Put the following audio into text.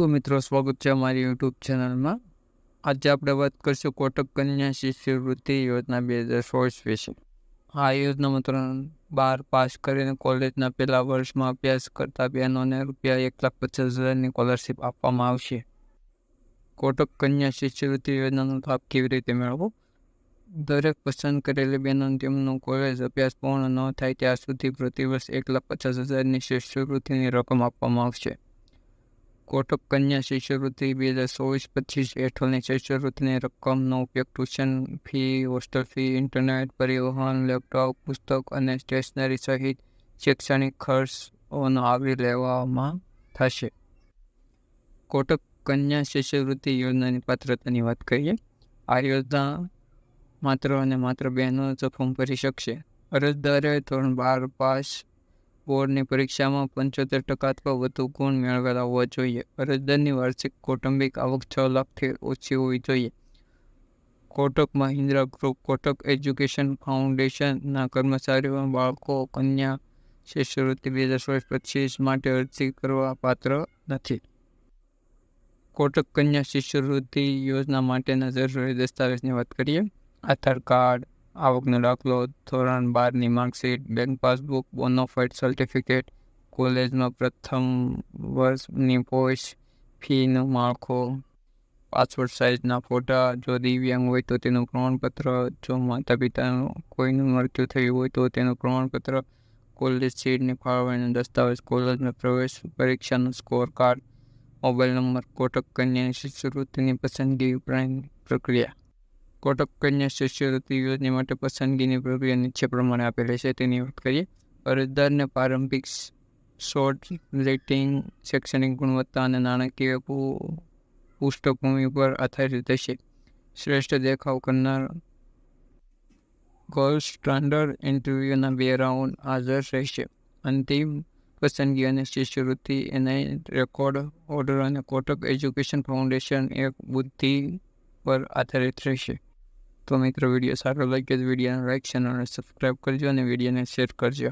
તો મિત્રો, સ્વાગત છે અમારી યુટ્યુબ ચેનલમાં આજે આપણે વાત કરીશું કોટક કન્યા શિષ્યવૃત્તિ યોજના બે હજાર સોળ વિશે. આ યોજના મિત્રો, બાર પાસ કરીને કોલેજના પહેલા વર્ષમાં અભ્યાસ કરતા બહેનોને રૂપિયા એક લાખ પચાસ હજારની સ્કોલરશીપ આપવામાં આવશે. કોટક કન્યા શિષ્યવૃત્તિ યોજનાનો લાભ કેવી રીતે મેળવવો? દરેક પસંદ કરેલી બહેનો તેમનો કોલેજ અભ્યાસ પૂર્ણ ન થાય ત્યાં સુધી પ્રતિવર્ષ એક લાખ પચાસ હજારની શિષ્યવૃત્તિની રકમ આપવામાં આવશે. કોટક કન્યા શિષ્યવૃત્તિ બે હજાર ચોવીસ પચીસ હેઠળની શિષ્યવૃત્તિની રકમનો ઉપયોગ tuition fee, hostel fee, internet પરિવહન, લેપટોપ, પુસ્તક અને સ્ટેશનરી સહિત શૈક્ષણિક ખર્ચોનો આવરી લેવામાં થશે. કોટક કન્યા શિષ્યવૃત્તિ યોજનાની પાત્રતાની વાત કરીએ, આ યોજના માત્ર અને માત્ર બહેનો જ ફોર્મ ભરી શકશે. અરજદારે ધોરણ બાર પાસ બોર્ડની પરીક્ષામાં પંચોતેર ટકા અથવા વધુ ગુણ મેળવેલા હોવા જોઈએ. અરજદારની વાર્ષિક કૌટુંબિક આવક છ લાખથી ઓછી હોવી જોઈએ. કોટક મહિન્દ્રા ગ્રુપ, કોટક એજ્યુકેશન ફાઉન્ડેશનના કર્મચારીઓ, બાળકો, કન્યા શિષ્યવૃત્તિ બે હજાર સોળ પચીસ માટે અરજી કરવા પાત્ર નથી. કોટક કન્યા શિષ્યવૃત્તિ યોજના માટેના જરૂરી દસ્તાવેજની વાત કરીએ. આધાર કાર્ડ આવકનો દાખલો, ધોરણ બારની marksheet, bank passbook bonafide certificate કોલેજમાં પ્રથમ વર્ષની પોસ્ટ ફીનું માળખું પાસપોર્ટ સાઇઝના ફોટા, જો દિવ્યાંગ હોય તો તેનું પ્રમાણપત્ર, જો માતા પિતાનું કોઈનું મૃત્યુ થયું હોય તો તેનું પ્રમાણપત્ર કોલેજ સીટની ફાળવણીનો દસ્તાવેજ, કોલેજમાં પ્રવેશ પરીક્ષાનો score card mobile number Kotak કન્યા, શિષ્યવૃત્તિની પસંદગી, ઉપરાંત પ્રક્રિયા. કોટક કન્યા શિષ્યવૃત્તિ યોજના માટે પસંદગીની પ્રક્રિયા નીચે પ્રમાણે આપેલી છે. તેની વાત કરીએ અરજદારને પ્રારંભિક શોર્ટ રેટિંગ શૈક્ષણિક ગુણવત્તા અને નાણાકીય પૃષ્ઠભૂમિ પર આધારિત હશે. શ્રેષ્ઠ દેખાવ કરનાર ગોલ્ડ સ્ટાન્ડર્ડ ઇન્ટરવ્યૂના બે રાઉન્ડ હાજર રહેશે. અંતિમ પસંદગી અને શિષ્યવૃત્તિ એને રેકોર્ડ ઓર્ડર અને કોટક એજ્યુકેશન ફાઉન્ડેશન એક બુદ્ધિ પર આધારિત રહેશે. તો મિત્રો, વીડિયો સારો લાગ્યો તો વિડીયોને લાઇક ચેનલને સબસ્ક્રાઈબ કરજો અને વિડીયોને શેર કરજો.